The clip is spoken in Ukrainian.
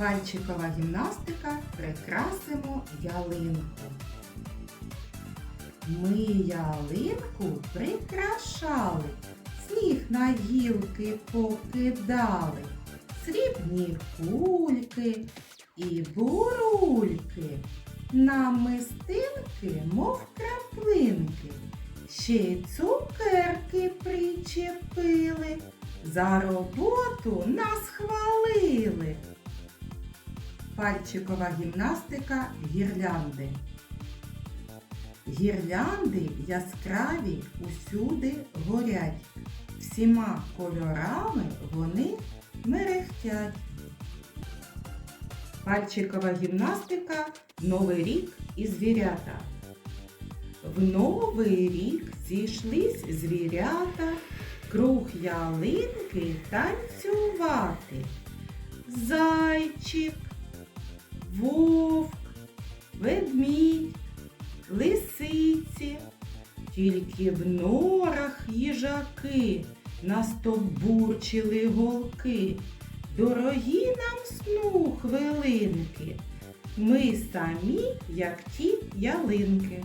Пальчикова гімнастика прикрасимо ялинку. Ми ялинку прикрашали, сніг на гілки покидали, срібні кульки і бурульки, намистинки, мов краплинки, ще й цукерки причепили, за роботу нас хвалили. Пальчикова гімнастика гірлянди. Гірлянди яскраві усюди горять. Всіма кольорами вони мерехтять. Пальчикова гімнастика Новий рік і звірята. В Новий рік зійшлись звірята, круг ялинки танцювати. Зайчик, вовк, ведмідь, лисиці, тільки в норах їжаки настовбурчили голки. Дорогі нам сну хвилинки, ми самі, як ті ялинки.